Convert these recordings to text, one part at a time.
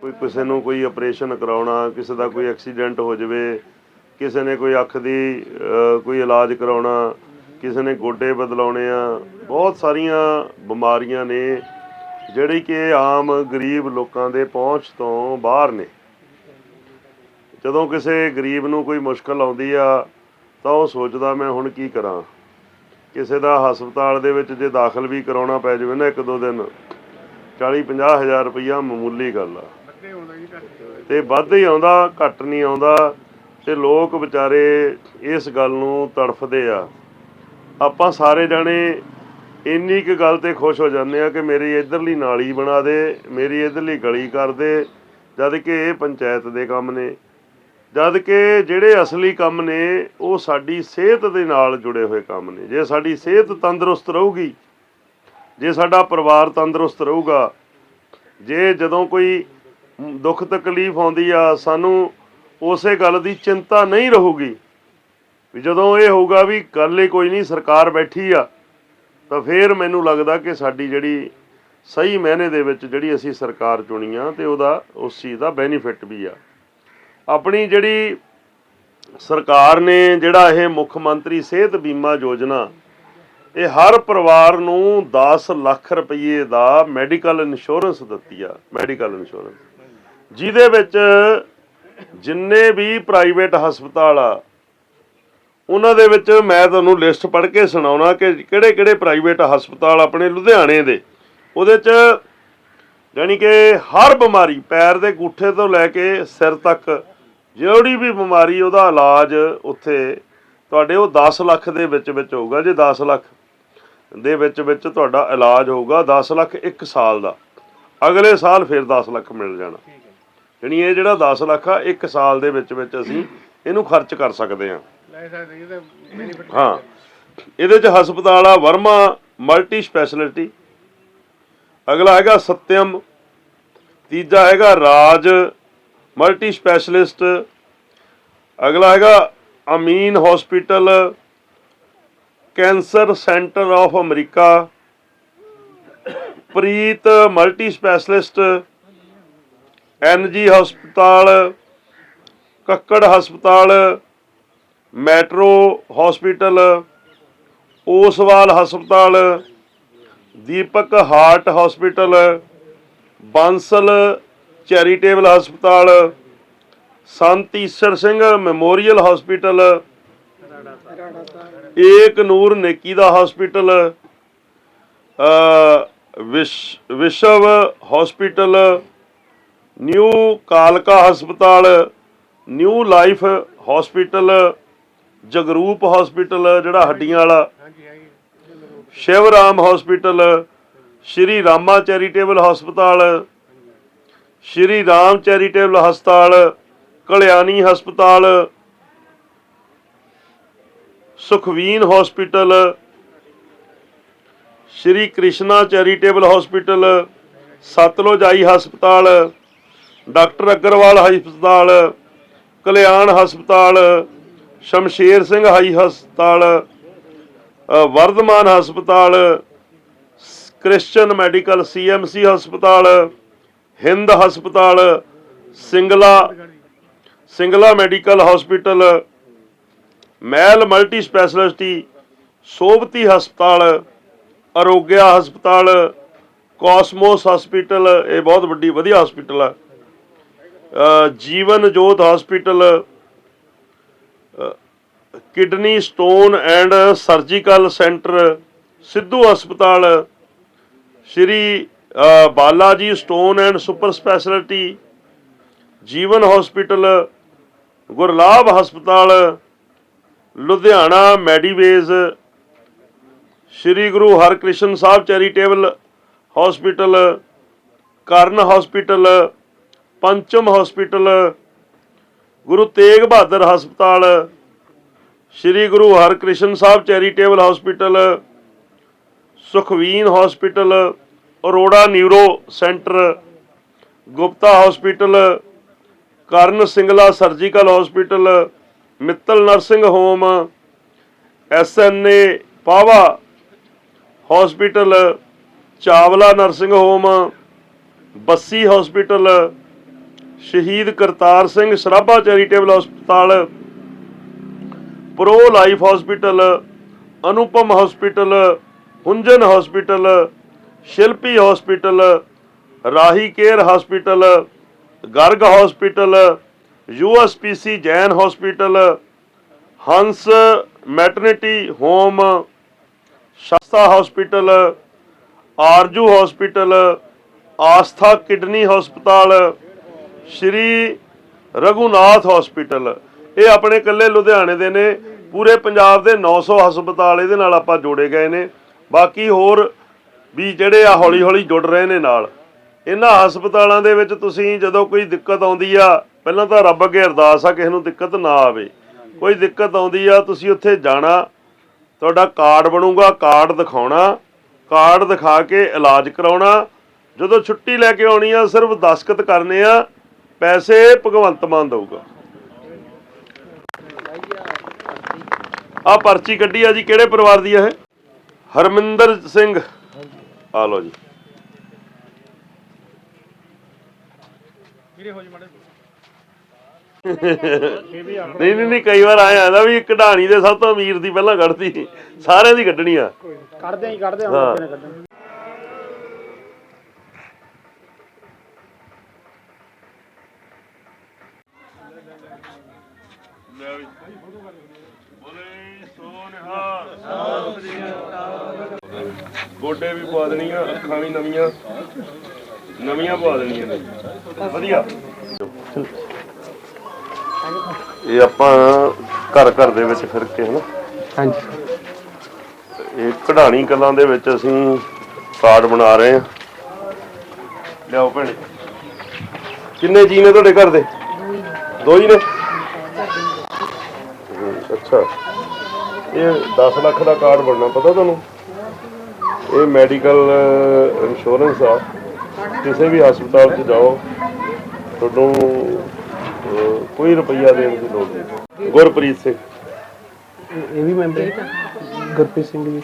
ਕੋਈ ਕਿਸੇ ਨੂੰ ਕੋਈ ਆਪਰੇਸ਼ਨ ਕਰਾਉਣਾ, ਕਿਸੇ ਦਾ ਕੋਈ ਐਕਸੀਡੈਂਟ ਹੋ ਜਾਵੇ, ਕਿਸੇ ਨੇ ਕੋਈ ਅੱਖ ਦੀ ਕੋਈ ਇਲਾਜ ਕਰਾਉਣਾ, ਕਿਸੇ ਨੇ ਗੋਡੇ ਬਦਲਾਉਣੇ ਆ, ਬਹੁਤ ਸਾਰੀਆਂ ਬਿਮਾਰੀਆਂ ਨੇ ਜਿਹੜੀ ਕਿ ਆਮ ਗਰੀਬ ਲੋਕਾਂ ਦੇ ਪਹੁੰਚ ਤੋਂ ਬਾਹਰ ਨੇ। ਜਦੋਂ ਕਿਸੇ ਗਰੀਬ ਨੂੰ ਕੋਈ ਮੁਸ਼ਕਲ ਆਉਂਦੀ ਆ, ਤਾਂ ਉਹ ਸੋਚਦਾ, ਮੈਂ ਹੁਣ ਕੀ ਕਰਾਂ? ਕਿਸੇ ਦਾ ਹਸਪਤਾਲ ਦੇ ਵਿੱਚ ਜੇ ਦਾਖਲ ਵੀ ਕਰਾਉਣਾ ਪੈ ਜਾਵੇ ਨਾ ਇੱਕ ਦੋ ਦਿਨ 40 50 ਹਜ਼ਾਰ ਰੁਪਈਆ ਮਾਮੂਲੀ ਗੱਲ ਆ। ਤੇ ਵੱਧ ਹੀ ਆਉਂਦਾ ਘੱਟ ਨਹੀਂ ਆਉਂਦਾ ਤੇ ਲੋਕ ਵਿਚਾਰੇ ਇਸ ਗੱਲ ਨੂੰ ਤੜਫਦੇ ਆ। ਆਪਾਂ ਸਾਰੇ ਜਾਣੇ ਇੰਨੀ ਕੁ ਗੱਲ ਤੇ ਖੁਸ਼ ਹੋ ਜਾਂਦੇ ਆ ਕਿ ਮੇਰੀ ਇਧਰਲੀ ਨਾਲੀ ਬਣਾ ਦੇ ਮੇਰੀ ਇਧਰਲੀ ਗਲੀ ਕਰ ਦੇ ਜਦ ਕਿ ਇਹ ਪੰਚਾਇਤ ਦੇ ਕੰਮ ਨੇ। ਜਦ ਕਿ ਜਿਹੜੇ ਅਸਲੀ ਕੰਮ ਨੇ, ਉਹ ਸਾਡੀ ਸਿਹਤ ਦੇ ਨਾਲ ਜੁੜੇ ਹੋਏ ਕੰਮ ਨੇ। ਜੇ ਸਾਡੀ ਸਿਹਤ ਤੰਦਰੁਸਤ ਰਹੂਗੀ, ਜੇ ਸਾਡਾ ਪਰਿਵਾਰ ਤੰਦਰੁਸਤ ਰਹੂਗਾ, ਜੇ ਜਦੋਂ ਕੋਈ ਦੁੱਖ ਤਕਲੀਫ ਆਉਂਦੀ ਆ, ਸਾਨੂੰ ਉਸੇ ਗੱਲ ਦੀ ਚਿੰਤਾ ਨਹੀਂ ਰਹੂਗੀ, ਵੀ ਜਦੋਂ ਇਹ ਹੋਊਗਾ ਵੀ ਗੱਲ ਹੀ ਕੋਈ ਨਹੀਂ, ਸਰਕਾਰ ਬੈਠੀ ਆ, ਤਾਂ ਫੇਰ ਮੈਨੂੰ ਲੱਗਦਾ ਕਿ ਸਾਡੀ ਜਿਹੜੀ ਸਹੀ ਮਾਇਨੇ ਦੇ ਵਿੱਚ ਜਿਹੜੀ ਅਸੀਂ ਸਰਕਾਰ ਚੁਣੀ ਆ, ਤੇ ਉਹਦਾ, ਉਸ ਚੀਜ਼ ਦਾ ਬੈਨੀਫਿਟ ਵੀ ਆ। ਆਪਣੀ ਜਿਹੜੀ ਸਰਕਾਰ ਨੇ ਜਿਹੜਾ ਇਹ ਮੁੱਖ ਮੰਤਰੀ ਸਿਹਤ ਬੀਮਾ ਯੋਜਨਾ, ਇਹ ਹਰ ਪਰਿਵਾਰ ਨੂੰ 10 ਲੱਖ ਰੁਪਏ ਦਾ ਮੈਡੀਕਲ ਇੰਸ਼ੋਰੈਂਸ ਦਿੱਤੀ ਆ, ਮੈਡੀਕਲ ਇੰਸ਼ੋਰੈਂਸ। ਜਿਹਦੇ ਵਿੱਚ ਜਿੰਨੇ ਵੀ ਪ੍ਰਾਈਵੇਟ ਹਸਪਤਾਲ ਆ, ਉਹਨਾਂ ਦੇ ਵਿੱਚ ਮੈਂ ਤੁਹਾਨੂੰ ਲਿਸਟ ਪੜ੍ਹ ਕੇ ਸੁਣਾਉਣਾ ਕਿ ਕਿਹੜੇ ਕਿਹੜੇ ਪ੍ਰਾਈਵੇਟ ਹਸਪਤਾਲ ਆਪਣੇ ਲੁਧਿਆਣੇ ਦੇ। ਉਹਦੇ 'ਚ ਯਾਨੀ ਕਿ ਹਰ ਬਿਮਾਰੀ ਪੈਰ ਦੇ ਗੂਠੇ ਤੋਂ ਲੈ ਕੇ ਸਿਰ ਤੱਕ ਜਿਹੜੀ ਵੀ ਬਿਮਾਰੀ ਉਹਦਾ ਇਲਾਜ ਉੱਥੇ ਤੁਹਾਡੇ ਉਹ 10 ਲੱਖ ਦੇ ਵਿੱਚ ਵਿੱਚ ਹੋਊਗਾ ਜੇ 10 ਲੱਖ ਦੇ ਵਿੱਚ ਵਿੱਚ ਤੁਹਾਡਾ ਇਲਾਜ ਹੋਊਗਾ 10 ਲੱਖ ਇੱਕ ਸਾਲ ਦਾ। ਅਗਲੇ ਸਾਲ ਫਿਰ 10 ਲੱਖ ਮਿਲ ਜਾਣਾ। ਯਾਨੀ ਇਹ ਜਿਹੜਾ 10 ਲੱਖ ਆ ਇੱਕ ਸਾਲ ਦੇ ਵਿੱਚ ਵਿੱਚ ਅਸੀਂ ਇਹਨੂੰ ਖਰਚ ਕਰ ਸਕਦੇ ਹਾਂ। ਹਾਂ। ਇਹਦੇ ਚ ਹਸਪਤਾਲ ਆ ਵਰਮਾ ਮਲਟੀ ਸਪੈਸ਼ਲਿਟੀ। ਅਗਲਾ ਹੈਗਾ ਸਤਿਅਮ। ਤੀਜਾ ਹੈਗਾ ਰਾਜ ਮਲਟੀ ਸਪੈਸ਼ਲਿਸਟ। ਅਗਲਾ ਹੈਗਾ Amin hospital, cancer centre of America. Preet multi specialist, NG ਹਸਪਤਾਲ, ਕੱਕੜ ਹਸਪਤਾਲ, ਮੈਟਰੋ ਹਸਪੀਟਲ, ਓਸਵਾਲ ਹਸਪਤਾਲ, Deepak heart hospital, Bansal charitable ਹਸਪਤਾਲ, ਸੰਤ ਈਸਰ ਸਿੰਘ ਮੈਮੋਰੀਅਲ ਹਸਪੀਟਲ, ਏਕ ਨੂਰ ਨੇਕੀ ਦਾ ਹਸਪੀਟਲ ਵਿਸ਼- ਵਿਸ਼ਵ ਹਸਪੀਟਲ, ਨਿਊ ਕਾਲਕਾ ਹਸਪਤਾਲ, new life hospital, Jagroop hospital, ਜਿਹੜਾ ਹੱਡੀਆਂ ਵਾਲਾ ਹਾਂਜੀ ਹਾਂਜੀ ਸ਼ਿਵ ਰਾਮ ਹਸਪੀਟਲ, ਸ਼੍ਰੀ ਰਾਮਾ ਚੈਰੀਟੇਬਲ ਹਸਪਤਾਲ ਸ਼੍ਰੀ ਰਾਮ ਚੈਰੀਟੇਬਲ ਹਸਪਤਾਲ, ਕਲਿਆਣੀ ਹਸਪਤਾਲ, Sukhveen hospital, Shri Krishna charitable hospital Satluj eye ਹਸਪਤਾਲ, ਡਾਕਟਰ ਅਗਰਵਾਲ ਹਸਪਤਾਲ, ਕਲਿਆਣ ਹਸਪਤਾਲ, ਸ਼ਮਸ਼ੇਰ ਸਿੰਘ ਹਾਈ ਹਸਪਤਾਲ ਵਰਧਮਾਨ ਹਸਪਤਾਲ ਸ- ਕ੍ਰਿਸਚਨ ਮੈਡੀਕਲ ਸੀਐਮਸੀ ਹਸਪਤਾਲ ਹਿੰਦ ਹਸਪਤਾਲ, Singla Singla medical hospital Mahal multi specialty Sobhti ਹਸਪਤਾਲ, ਅਰੋਗਿਆ ਹਸਪਤਾਲ, ਕੋਸਮੋਸ ਹਸਪੀਟਲ, ਇਹ ਬਹੁਤ ਵੱਡੀ, ਵਧੀਆ ਹਸਪੀਟਲ ਆ। Jeevan Jot hospital kidney stone and surgical centre, Sidhu ਹਸਪਤਾਲ, ਸ਼੍ਰੀ ਅ, Bala ji stone and super specialty Jeevan hospital Gurlabh ਹਸਪਤਾਲ Ludhiana Mediways Shri Guru Harkrishan Sahib charitable hospital Karan hospital Pancham hospital Guru Tegh Bahadur ਹਸਪਤਾਲ Shri Guru Harkrishan Sahib charitable hospital Sukhveen hospital Arora neuro centre, Gupta hospital, Karan Singla surgical hospital, Mittal nursing home, SNA Pawa hospital, Chawla nursing home, Bassi hospital, Shaheed Kartar Singh Sarabha charitable ਹਸਪਤਾਲ, pro life hospital, Anupam hospital, Hunjan hospital Shilpi hospital, Rahi care hospital, Garg hospital USPC Jain hospital, Hans maternity home, Shasta hospital, Aarzoo hospital, Aastha kidney ਹਸਪਤਾਲ, Shri Raghunath hospital. ਇਹ ਆਪਣੇ ਇਕੱਲੇ ਲੁਧਿਆਣੇ ਦੇ ਨੇ, ਪੂਰੇ ਪੰਜਾਬ ਦੇ 900 ਹਸਪਤਾਲ ਇਹਦੇ ਨਾਲ ਆਪਾਂ ਜੋੜੇ ਗਏ ਨੇ। ਬਾਕੀ ਹੋਰ ਵੀ ਜਿਹੜੇ ਆ ਹੌਲੀ ਹੌਲੀ ਜੁੜ ਰਹੇ ਨੇ ਨਾਲ। ਇਹਨਾਂ ਹਸਪਤਾਲਾਂ ਦੇ ਵਿੱਚ ਤੁਸੀਂ ਜਦੋਂ ਕੋਈ ਦਿੱਕਤ ਆਉਂਦੀ ਆ, ਪਹਿਲਾਂ ਤਾਂ ਰੱਬ ਅੱਗੇ ਅਰਦਾਸ ਆ ਕਿਸੇ ਨੂੰ ਦਿੱਕਤ ਨਾ ਆਵੇ। ਕੋਈ ਦਿੱਕਤ ਆਉਂਦੀ ਆ, ਤੁਸੀਂ ਉੱਥੇ ਜਾਣਾ, ਤੁਹਾਡਾ ਕਾਰਡ ਬਣੂਗਾ, ਕਾਰਡ ਦਿਖਾਉਣਾ, ਕਾਰਡ ਦਿਖਾ ਕੇ ਇਲਾਜ ਕਰਾਉਣਾ। ਜਦੋਂ ਛੁੱਟੀ ਲੈ ਕੇ ਆਉਣੀ ਆ, ਸਿਰਫ ਦਸਖਤ ਕਰਨੇ ਆ, ਪੈਸੇ ਭਗਵੰਤ ਮਾਨ ਦਊਗਾ। ਆ ਪਰਚੀ ਕੱਢੀ ਆ ਜੀ, ਕਿਹੜੇ ਪਰਿਵਾਰ ਦੀ ਆ ਇਹ? ਹਰਮਿੰਦਰ ਸਿੰਘ। ਆ ਲਓ ਜੀ। ਵੀਰੇ ਹੋ ਜੀ ਮਾੜੇ ਨਹੀਂ ਨਹੀਂ ਨਹੀਂ ਕਈ ਵਾਰ ਆਇਆ ਆਂਦਾ ਵੀ ਕਢਾਣੀ ਦੇ ਸਭ ਤੋਂ ਅਮੀਰ ਦੀ ਪਹਿਲਾਂ ਕੱਢਦੀ ਸਾਰਿਆਂ ਦੀ ਕੱਢਣੀ ਆ। ਕੱਢਦੇ ਹੀ ਕੱਢਦੇ ਹਾਂ। ਹੁਣ ਕਿਹਨੇ ਕੱਢਣਾ? ਗੋਡੇ ਵੀ ਪਵਾ ਦੇਣੀਆਂ ਅੱਖਾਂ ਵੀ ਨਵੀਆਂ। ਨਵੀਆਂ ਪਵਾ ਦੇਣੀਆਂ ਨੇ। ਵਧੀਆ। ਇਹ ਆਪਾਂ ਘਰ ਘਰ ਦੇ ਵਿੱਚ ਫਿਰ ਕੇ ਹਨਾ? ਹਾਂਜੀ। ਇਹ ਕਢਾਣੀ ਕਲਾਂ ਦੇ ਵਿੱਚ ਅਸੀਂ ਕਾਰਡ ਬਣਾ ਰਹੇ ਹਾਂ। ਲਿਆਓ ਭੈਣੇ। ਕਿੰਨੇ ਜੀ ਨੇ ਤੁਹਾਡੇ ਘਰ ਦੇ? ਦੋ ਹੀ ਨੇ? ਅੱਛਾ। ਇਹ 10 ਲੱਖ ਦਾ ਕਾਰਡ ਬਣਨਾ, ਪਤਾ ਤੁਹਾਨੂੰ? ਇਹ ਮੈਡੀਕਲ ਇੰਸ਼ੋਰੈਂਸ ਆ। ਕਿਸੇ ਵੀ ਹਸਪਤਾਲ 'ਚ ਜਾਓ ਤੁਹਾਨੂੰ ਕੋਈ ਰੁਪਈਆ ਦੇਣ ਦੀ ਲੋੜ ਨਹੀਂ। ਗੁਰਪ੍ਰੀਤ ਸਿੰਘ। ਇਹ ਵੀ ਮੈਂਬਰ ਗੁਰਪ੍ਰੀਤ ਸਿੰਘ ਜੀ।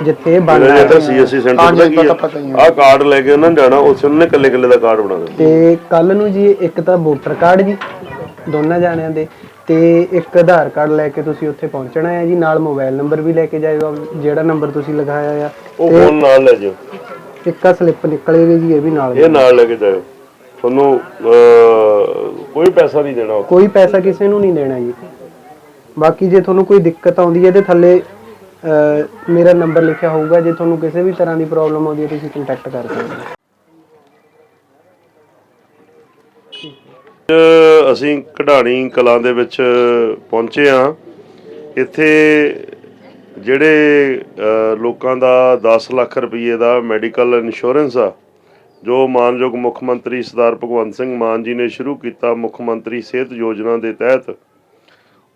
ਜਿੱਥੇ ਬਣ ਜਿਹੜਾ ਤਾਂ ਸੀਐਸਸੀ ਸੈਂਟਰ ਦਾ ਕੀ ਆ? ਆਹ ਕਾਰਡ ਲੈ ਕੇ ਉਹਨਾਂ ਨੇ ਜਾਣਾ ਉਸ ਉਹਨੇ ਕੱਲੇ ਕੱਲੇ ਦਾ ਕਾਰਡ ਬਣਾ ਦੇਣਾ ਤੇ ਕੱਲ ਨੂੰ ਜੀ ਇੱਕ ਤਾਂ ਵੋਟਰ ਕਾਰਡ ਜੀ ਦੋਨਾਂ ਜਾਣਿਆਂ ਦੇ ਤੇ ਇੱਕ ਆਧਾਰ ਕਾਰਡ ਲੈ ਕੇ ਤੁਸੀਂ ਉੱਥੇ ਪਹੁੰਚਣਾ ਹੈ ਜੀ ਨਾਲ ਮੋਬਾਈਲ ਨੰਬਰ ਵੀ ਲੈ ਕੇ ਜਾਇਓ ਜਿਹੜਾ ਨੰਬਰ ਤੁਸੀਂ ਲਗਾਇਆ ਆ। ਉਹ ਫੋਨ ਨਾਲ ਲੈ ਜਾਓ ਇੱਕ ਆ ਸਲਿੱਪ ਨਿਕਲੇਗੀ ਜੀ ਇਹ ਵੀ ਨਾਲ ਇਹ ਨਾਲ ਲੈ ਕੇ ਜਾਓ ਤੁਹਾਨੂੰ ਅਹ, ਕੋਈ ਪੈਸਾ ਨਹੀਂ ਦੇਣਾ ਕੋਈ ਪੈਸਾ ਕਿਸੇ ਨੂੰ ਨਹੀਂ ਦੇਣਾ ਜੀ। ਬਾਕੀ ਜੇ ਤੁਹਾਨੂੰ ਕੋਈ ਦਿੱਕਤ ਆਉਂਦੀ ਹੈ ਇਹਦੇ ਥੱਲੇ ਮੇਰਾ ਨੰਬਰ ਲਿਖਿਆ ਹੋਊਗਾ, ਜੇ ਤੁਹਾਨੂੰ ਕਿਸੇ ਵੀ ਤਰ੍ਹਾਂ ਦੀ ਪ੍ਰੋਬਲਮ ਆਉਂਦੀ ਹੈ, ਤੁਸੀਂ ਕੰਟੈਕਟ ਕਰ ਸਕਦੇ ਹੋ। ਅੱਜ ਅਸੀਂ ਕਢਾਣੀ ਕਲਾਂ ਦੇ ਵਿੱਚ ਪਹੁੰਚੇ ਆ ਇੱਥੇ ਜਿਹੜੇ ਲੋਕਾਂ ਦਾ 10 ਲੱਖ ਰੁਪਏ ਦਾ ਮੈਡੀਕਲ ਇੰਸ਼ੋਰੈਂਸ ਆ, ਜੋ ਮਾਨਯੋਗ ਮੁੱਖ ਮੰਤਰੀ ਸਰਦਾਰ ਭਗਵੰਤ ਸਿੰਘ ਮਾਨ ਜੀ ਨੇ ਸ਼ੁਰੂ ਕੀਤਾ ਮੁੱਖ ਮੰਤਰੀ ਸਿਹਤ ਯੋਜਨਾ ਦੇ ਤਹਿਤ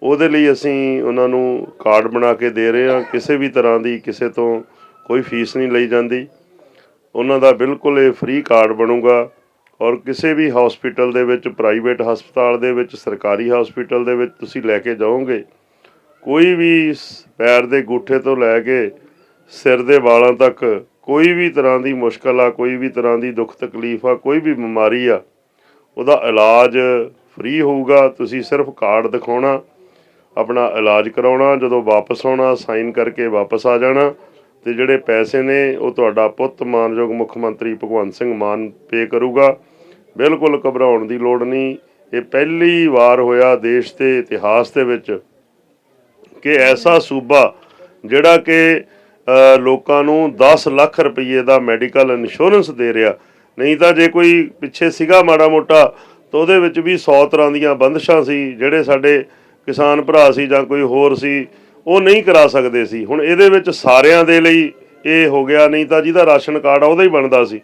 ਉਹਦੇ ਲਈ ਅਸੀਂ ਉਹਨਾਂ ਨੂੰ ਕਾਰਡ ਬਣਾ ਕੇ ਦੇ ਰਹੇ ਹਾਂ। ਕਿਸੇ ਵੀ ਤਰ੍ਹਾਂ ਦੀ ਕਿਸੇ ਤੋਂ ਕੋਈ ਫੀਸ ਨਹੀਂ ਲਈ ਜਾਂਦੀ। ਉਹਨਾਂ ਦਾ ਬਿਲਕੁਲ ਇਹ ਫ੍ਰੀ ਕਾਰਡ ਬਣੂਗਾ ਔਰ ਕਿਸੇ ਵੀ ਹਸਪੀਟਲ ਦੇ ਵਿੱਚ ਪ੍ਰਾਈਵੇਟ ਹਸਪਤਾਲ ਦੇ ਵਿੱਚ, ਸਰਕਾਰੀ ਹਸਪੀਟਲ ਦੇ ਵਿੱਚ ਤੁਸੀਂ ਲੈ ਕੇ ਜਾਓਗੇ। ਕੋਈ ਵੀ ਪੈਰ ਦੇ ਗੂਠੇ ਤੋਂ ਲੈ ਕੇ ਸਿਰ ਦੇ ਵਾਲਾਂ ਤੱਕ ਕੋਈ ਵੀ ਤਰ੍ਹਾਂ ਦੀ ਮੁਸ਼ਕਲ ਆ, ਕੋਈ ਵੀ ਤਰ੍ਹਾਂ ਦੀ ਦੁੱਖ ਤਕਲੀਫ ਆ, ਕੋਈ ਵੀ ਬਿਮਾਰੀ ਆ, ਉਹਦਾ ਇਲਾਜ ਫ੍ਰੀ ਹੋਊਗਾ। ਤੁਸੀਂ ਸਿਰਫ ਕਾਰਡ ਦਿਖਾਉਣਾ ਆਪਣਾ ਇਲਾਜ ਕਰਾਉਣਾ, ਜਦੋਂ ਵਾਪਸ ਆਉਣਾ, ਸਾਈਨ ਕਰਕੇ ਵਾਪਸ ਆ ਜਾਣਾ। ਤੇ ਜਿਹੜੇ ਪੈਸੇ ਨੇ, ਉਹ ਤੁਹਾਡਾ ਪੁੱਤ ਮਾਨਯੋਗ ਮੁੱਖ ਮੰਤਰੀ ਭਗਵੰਤ ਸਿੰਘ ਮਾਨ ਪੇ ਕਰੂਗਾ। ਬਿਲਕੁਲ ਘਬਰਾਉਣ ਦੀ ਲੋੜ ਨਹੀਂ। ਇਹ ਪਹਿਲੀ ਵਾਰ ਹੋਇਆ ਦੇਸ਼ ਦੇ ਇਤਿਹਾਸ ਦੇ ਵਿੱਚ ਕਿ ਐਸਾ ਸੂਬਾ ਜਿਹੜਾ ਕਿ ਲੋਕਾਂ ਨੂੰ 10 ਲੱਖ ਰੁਪਏ ਦਾ ਮੈਡੀਕਲ ਇੰਸ਼ੋਰੈਂਸ ਦੇ ਰਿਹਾ। ਨਹੀਂ ਤਾਂ ਜੇ ਕੋਈ ਪਿੱਛੇ ਸੀਗਾ ਮਾੜਾ ਮੋਟਾ, ਤਾਂ ਉਹਦੇ ਵਿੱਚ ਵੀ 100 ਤਰ੍ਹਾਂ ਦੀਆਂ ਬੰਦਸ਼ਾਂ ਸੀ ਜਿਹੜੇ ਸਾਡੇ ਕਿਸਾਨ ਭਰਾ ਸੀ ਜਾਂ ਕੋਈ ਹੋਰ ਸੀ, ਉਹ ਨਹੀਂ ਕਰਾ ਸਕਦੇ ਸੀ। ਹੁਣ ਇਹਦੇ ਵਿੱਚ ਸਾਰਿਆਂ ਦੇ ਲਈ ਇਹ ਹੋ ਗਿਆ, ਨਹੀਂ ਤਾਂ ਜਿਹਦਾ ਰਾਸ਼ਨ ਕਾਰਡ ਆ, ਉਹਦਾ ਹੀ ਬਣਦਾ ਸੀ।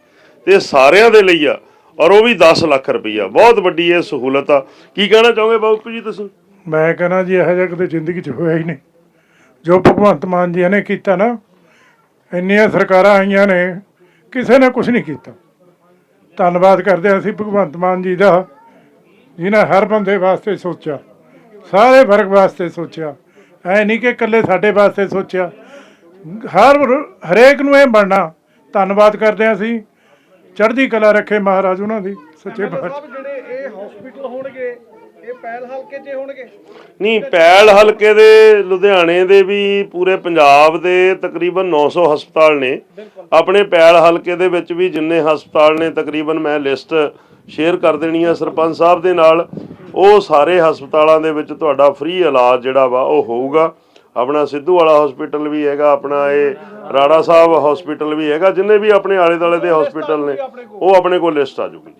ਤੇ ਇਹ ਸਾਰਿਆਂ ਦੇ ਲਈ ਆ, ਔਰ ਉਹ ਵੀ 10 ਲੱਖ ਰੁਪਈਆ। ਬਹੁਤ ਵੱਡੀ ਇਹ ਸਹੂਲਤ ਆ। ਕੀ ਕਹਿਣਾ ਚਾਹੋਗੇ ਬਾਪੂ ਜੀ ਤੁਸੀਂ? ਮੈਂ ਕਹਿੰਦਾ ਜੀ, ਇਹੋ ਜਿਹਾ ਕਦੇ ਜ਼ਿੰਦਗੀ 'ਚ ਹੋਇਆ ਹੀ ਨਹੀਂ। ਜੋ ਭਗਵੰਤ ਮਾਨ ਜੀ ਨੇ ਕੀਤਾ ਨਾ, ਇੰਨੀਆਂ ਸਰਕਾਰਾਂ ਆਈਆਂ ਨੇ, ਕਿਸੇ ਨੇ ਕੁਝ ਨਹੀਂ ਕੀਤਾ। ਧੰਨਵਾਦ ਕਰਦੇ ਹਾਂ ਅਸੀਂ ਭਗਵੰਤ ਮਾਨ ਜੀ ਦਾ ਜਿਨ੍ਹਾਂ ਹਰ ਬੰਦੇ ਵਾਸਤੇ ਸੋਚਿਆ। ਸਾਰੇ ਵਰਗ ਵਾਸਤੇ ਸੋਚਿਆ। ਐ ਨਹੀਂ ਕਿ ਇਕੱਲੇ ਸਾਡੇ ਵਾਸਤੇ ਸੋਚਿਆ। ਹਰ ਹਰੇਕ ਨੂੰ ਇਹ ਬਣਨਾ। ਧੰਨਵਾਦ ਕਰਦੇ ਹਾਂ ਅਸੀਂ। ਚੜ੍ਹਦੀ ਕਲਾ ਰੱਖੇ ਮਹਾਰਾਜ ਉਹਨਾਂ ਦੀ। ਸੱਚੇ ਪਾਤਸ਼ਾਹ। ਜਿਹੜੇ ਇਹ ਹਸਪੀਟਲ ਹੋਣਗੇ ਇਹ ਪਹਿਲ ਹਲਕੇ 'ਚ ਹੋਣਗੇ? ਨਹੀਂ ਪੈਲ ਹਲਕੇ ਦੇ ਲੁਧਿਆਣੇ ਦੇ ਵੀ ਪੂਰੇ ਪੰਜਾਬ ਦੇ ਤਕਰੀਬਨ 900 ਹਸਪਤਾਲ ਨੇ। ਆਪਣੇ ਪੈਲ ਹਲਕੇ ਦੇ ਵਿੱਚ ਵੀ ਜਿੰਨੇ ਹਸਪਤਾਲ ਨੇ ਤਕਰੀਬਨ ਮੈਂ ਲਿਸਟ ਸ਼ੇਅਰ ਕਰ ਦੇਣੀ ਆ ਸਰਪੰਚ ਸਾਹਿਬ ਦੇ ਨਾਲ। ਉਹ ਸਾਰੇ ਹਸਪਤਾਲਾਂ ਦੇ ਵਿੱਚ ਤੁਹਾਡਾ ਫ੍ਰੀ ਇਲਾਜ ਜਿਹੜਾ ਵਾ ਉਹ ਹੋਊਗਾ। ਆਪਣਾ ਸਿੱਧੂ ਵਾਲਾ ਹਸਪੀਟਲ ਵੀ ਹੈਗਾ ਆਪਣਾ ਇਹ ਰਾੜਾ ਸਾਹਿਬ ਹਸਪੀਟਲ ਵੀ ਹੈਗਾ ਜਿੰਨੇ ਵੀ ਆਪਣੇ ਆਲੇ ਦੁਆਲੇ ਦੇ ਹਸਪੀਟਲ ਨੇ ਉਹ ਆਪਣੇ ਕੋਲ ਲਿਸਟ ਆ ਜੂਗੀ